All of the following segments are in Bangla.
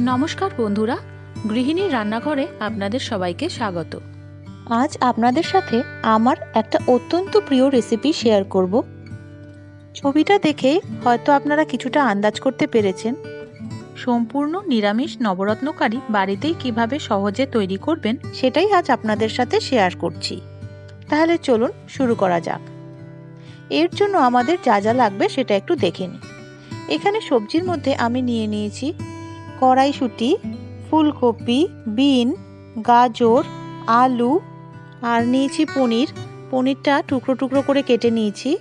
নমস্কার বন্ধুরা গৃহিণীর রান্নাঘরে আপনাদের সবাইকে স্বাগত। আজ আপনাদের সাথে আমার একটা অত্যন্ত প্রিয় রেসিপি শেয়ার করব। ছবিটা দেখে হয়তো আপনারা কিছুটা আন্দাজ করতে পেরেছেন। সম্পূর্ণ নিরামিষ নবরত্নকারী বাড়িতেই কীভাবে সহজে তৈরি করবেন সেটাই আজ আপনাদের সাথে শেয়ার করছি। তাহলে চলুন শুরু করা যাক। এর জন্য আমাদের যা যা লাগবে সেটা একটু দেখে নিই। এখানে সবজির মধ্যে আমি নিয়ে নিয়েছি কড়াইশুঁটি, ফুলকপি, বিন, গাজর, আলু আর নিয়েছি পনির। পনিরটা টুকরো টুকরো করে কেটে নিয়েছি।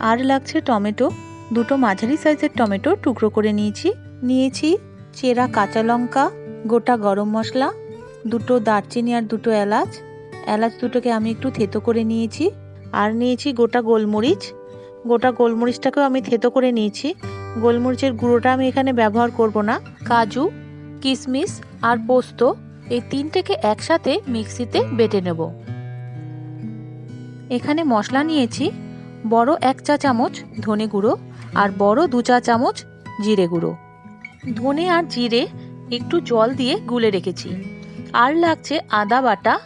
আর লাগছে টমেটো। দুটো মাঝারি সাইজের টমেটো টুকরো করে নিয়েছি। নিয়েছি চেরা কাঁচা লঙ্কা, গোটা গরম মশলা, দুটো দারচিনি আর দুটো এলাচ। এলাচ দুটোকে আমি একটু থেতো করে নিয়েছি। আর নিয়েছি গোটা গোলমরিচ। গোটা গোলমরিচটাকেও আমি থেতো করে নিয়েছি। গোলমরিচের গুঁড়োটা আমি এখানে ব্যবহার করব না। কাজু কিশমিশ আর পোস্ত এই তিনটেকে একসাথে মিক্সিতে বেটে নেব। এখানে মশলা নিয়েছি বড় এক চা চামচ ধনে গুঁড়ো আর বড় দু চা চামচ জিরে গুঁড়ো। ধনে আর জিরে একটু জল দিয়ে গুলে রেখেছি। আর লাগছে আদা বাটা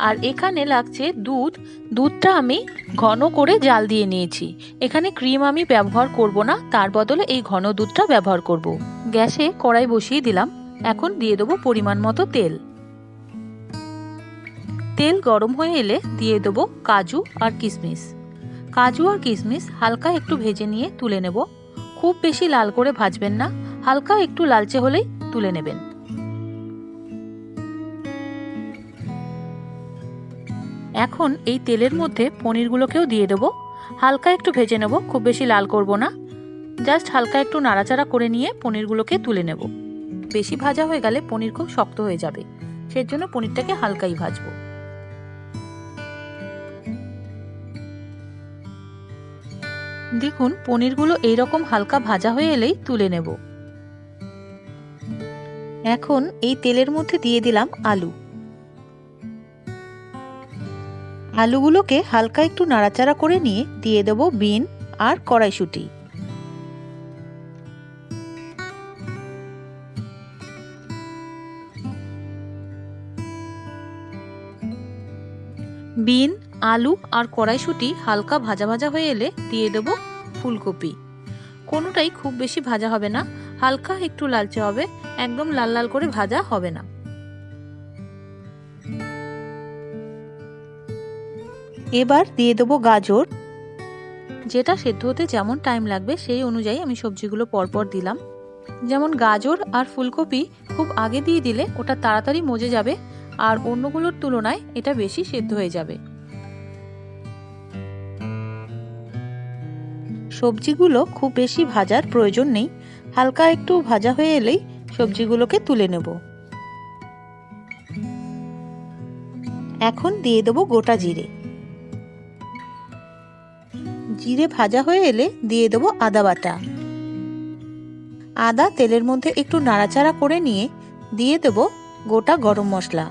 আর এখানে লাগছে দুধ। দুধটা আমি ঘন করে জাল দিয়ে নিয়েছি। এখানে ক্রিম আমি ব্যবহার করব না, তার বদলে এই ঘন দুধটা ব্যবহার করব। গ্যাসে কড়াই বসিয়ে দিলাম। এখন দিয়ে দেবো পরিমাণ মতো তেল। তেল গরম হয়ে এলে দিয়ে দেবো কাজু আর কিশমিশ। কাজু আর কিশমিশ হালকা একটু ভেজে নিয়ে তুলে নেব। খুব বেশি লাল করে ভাজবেন না, হালকা একটু লালচে হলেই তুলে নেবেন। এখন এই তেলের মধ্যে পনিরগুলোকেও দিয়ে দেবো। হালকা একটু ভেজে নেব, খুব বেশি লাল করব না। জাস্ট হালকা একটু নাড়াচাড়া করে নিয়ে পনিরগুলোকে তুলে নেব। বেশি ভাজা হয়ে গেলে পনির খুব শক্ত হয়ে যাবে, সেজন্য পনিরটাকে হালকাই ভাজবো। দেখুন, পনিরগুলো এইরকম হালকা ভাজা হয়ে এলেই তুলে নেব। এখন এই তেলের মধ্যে দিয়ে দিলাম আলু। আলুগুলোকে হালকা একটু নাড়াচাড়া করে নিয়ে দিয়ে দেবো বিন আর কড়াইশুঁটি। বিন, আলু আর কড়াইশুঁটি হালকা ভাজা ভাজা হয়ে এলে দিয়ে দেব ফুলকপি। কোনোটাই খুব বেশি ভাজা হবে না, হালকা একটু লালচে হবে, একদম লাল লাল করে ভাজা হবে না। এবার দিয়ে দেবো গাজর। যেটা সেদ্ধ হতে যেমন টাইম লাগবে সেই অনুযায়ী আমি সবজিগুলো পরপর দিলাম। যেমন গাজর আর ফুলকপি খুব আগে দিয়ে দিলে ওটা তাড়াতাড়ি মজে যাবে আর অন্যগুলোর তুলনায় এটা বেশি সেদ্ধ হয়ে যাবে। সবজিগুলো খুব বেশি ভাজার প্রয়োজন নেই হালকা একটু ভাজা হয়ে এলেই সবজিগুলোকে তুলে নেব। এখন দিয়ে দেবো গোটা জিরে। জিরে ভাজা হয়ে এলে দিয়ে দেবো আদা বাটা। আদা তেলের মধ্যে একটু নাড়াচাড়া করে নিয়ে দিয়ে দেব গোটা গরম মশলা।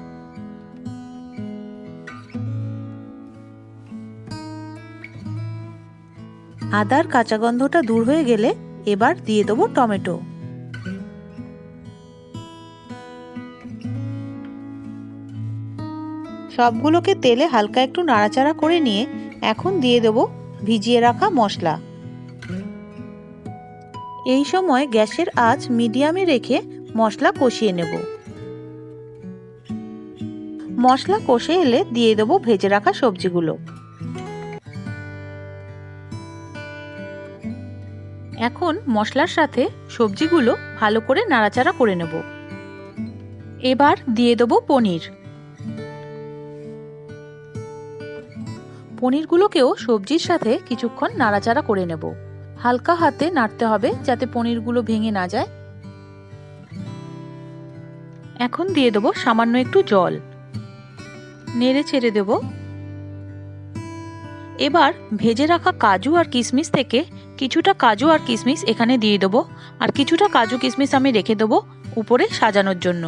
আদার কাঁচা গন্ধটা দূর হয়ে গেলে এবার দিয়ে দেবো টমেটো। সবগুলোকে তেলে হালকা একটু নাড়াচাড়া করে নিয়ে এখন দিয়ে দেবো ভিজিয়ে রাখা মশলা। এই সময় গ্যাসের আঁচ মিডিয়ামে রেখে মশলা কষিয়ে নেব। মশলা কষে এলে দিয়ে দেবো ভেজে রাখা সবজিগুলো। এখন মশলার সাথে সবজিগুলো ভালো করে নাড়াচাড়া করে নেব। এবার দিয়ে দেবো পনির। পনিরগুলোকেও সবজির সাথে কিছুক্ষণ নাড়াচাড়া করে নেব। হালকা হাতে নাড়তে হবে যাতে পনিরগুলো ভেঙে না যায়। এখন দিয়ে দেবো সামান্য একটু জল। নেড়ে ছেড়ে দেব। এবার ভেজে রাখা কাজু আর কিশমিশ থেকে কিছুটা কাজু আর কিশমিশ এখানে দিয়ে দেবো আর কিছুটা কাজু কিশমিশ আমি রেখে দেবো উপরে সাজানোর জন্য।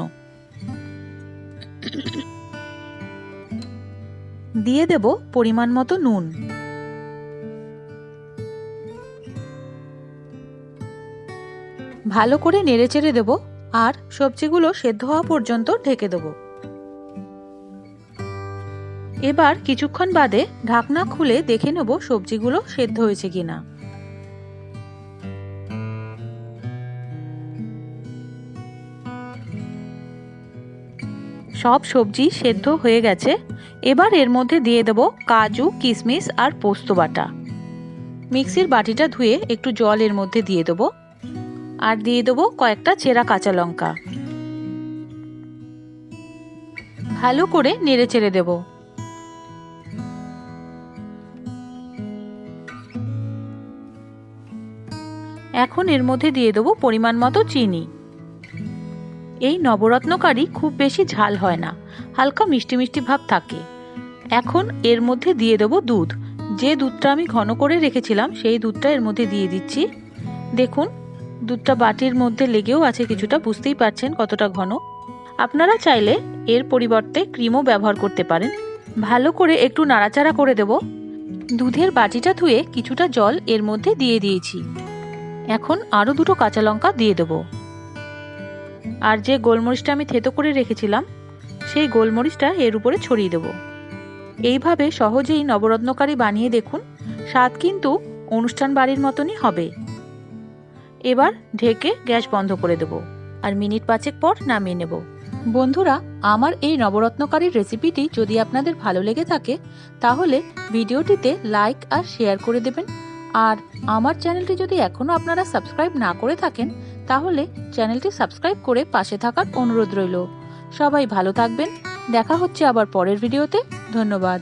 দিয়ে দেব পরিমাণ মতো নুন। ভালো করে নেড়েচেড়ে দেব আর সবজিগুলো সেদ্ধ হওয়া পর্যন্ত ঢেকে দেবো। এবার কিছুক্ষণ বাদে ঢাকনা খুলে দেখে নেব সবজিগুলো সেদ্ধ হয়েছে কিনা। সব সবজি সেদ্ধ হয়ে গেছে। এবার এর মধ্যে দিয়ে দেব কাজু কিশমিশ আর পোস্ত বাটা। মিক্সির বাটিটা ধুয়ে একটু জল এর মধ্যে দিয়ে দেবো। আর দিয়ে দেবো কয়েকটা চেরা কাঁচা লঙ্কা। ভালো করে নেড়ে চেড়ে দেবো। এখন এর মধ্যে দিয়ে দেবো পরিমাণ মতো চিনি। এই নবরত্নকারী খুব বেশি ঝাল হয় না। হালকা মিষ্টি মিষ্টি ভাব থাকে। এখন এর মধ্যে দিয়ে দেবো দুধ। যে দুধটা আমি ঘন করে রেখেছিলাম, সেই দুধটা এর মধ্যে দিয়ে দিচ্ছি। দেখুন, দুধটা বাটির মধ্যে লেগেও আছে কিছুটা, বুঝতেই পারছেন কতটা ঘন। আপনারা চাইলে এর পরিবর্তে ক্রিমও ব্যবহার করতে পারেন। ভালো করে একটু নাড়াচাড়া করে দেব। দুধের বাটিটা ধুয়ে কিছুটা জল এর মধ্যে দিয়ে দিয়েছি। এখন আরও দুটো কাঁচা লঙ্কা দিয়ে দেবো। আর যে গোলমরিচটা আমি থেতো করে রেখেছিলাম, সেই গোলমরিচটা এর উপরে ছড়িয়ে দেবো। এইভাবে সহজেই নবরত্নকারী বানিয়ে দেখুন, স্বাদ কিন্তু অনুষ্ঠান বাড়ির মতনই হবে। এবার ঢেকে গ্যাস বন্ধ করে দেবো আর মিনিট পাঁচেক পর নামিয়ে নেব। বন্ধুরা, আমার এই নবরত্নকারীর রেসিপিটি যদি আপনাদের ভালো লেগে থাকে, তাহলে ভিডিওটিতে লাইক আর শেয়ার করে দেবেন। আর আমার চ্যানেলটি যদি এখনও আপনারা সাবস্ক্রাইব না করে থাকেন তাহলে চ্যানেলটি সাবস্ক্রাইব করে পাশে থাকার অনুরোধ রইল। সবাই ভালো থাকবেন। দেখা হচ্ছে আবার পরের ভিডিওতে। ধন্যবাদ।